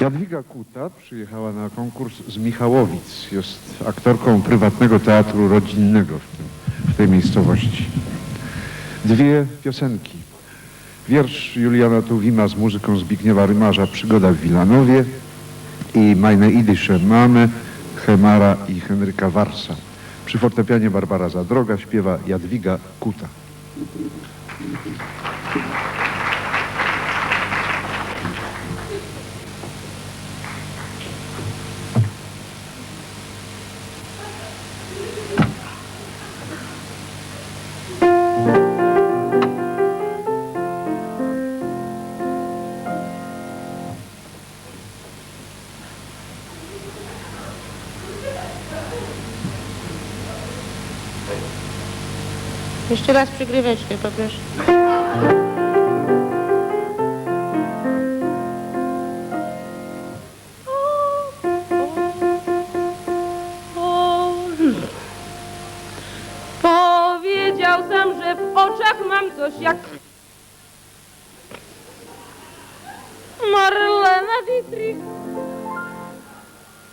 Jadwiga Kuta przyjechała na konkurs z Michałowic. Jest aktorką prywatnego teatru rodzinnego w, tym, w tej miejscowości. Dwie piosenki. Wiersz Juliana Tuwima z muzyką Zbigniewa Rymarza Przygoda w Wilanowie i Meine Idysche Mamy Chemara i Henryka Warsa. Przy fortepianie Barbara Zadroga śpiewa Jadwiga Kuta. Jeszcze raz przygryweczkę poproszę. Powiedział sam, że w oczach mam coś jak Marlena Dietrich.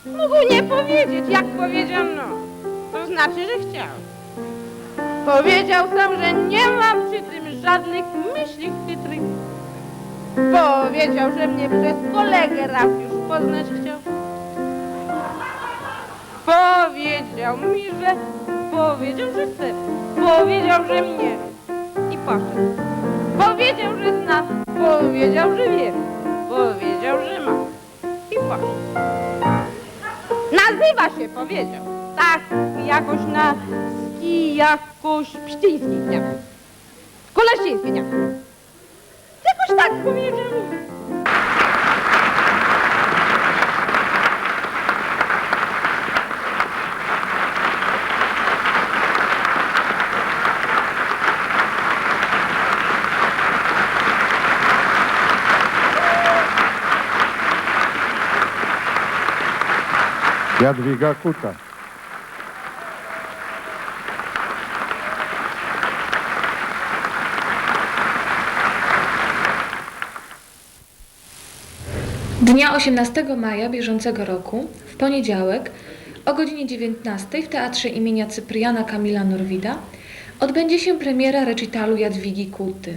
Mógł nie powiedzieć, jak powiedział no. To znaczy, że chciał. Powiedział sam, że nie mam przy tym żadnych myśli chytrych. Powiedział, że mnie przez kolegę raz już poznać chciał. Powiedział mi, że powiedział, że chce. Powiedział, że mnie i poszedł. Powiedział, że zna. Powiedział, że wie. Powiedział, że ma i poszedł. Nazywa się, powiedział. Tak, jakoś na ski, jakoś psztyński, nie? Koleściński, nie? Jakoś tak powiedział. Jadwiga Kuta. Dnia 18 maja bieżącego roku, w poniedziałek, o godzinie 19 w Teatrze imienia Cypriana Kamila Norwida odbędzie się premiera recitalu Jadwigi Kuty.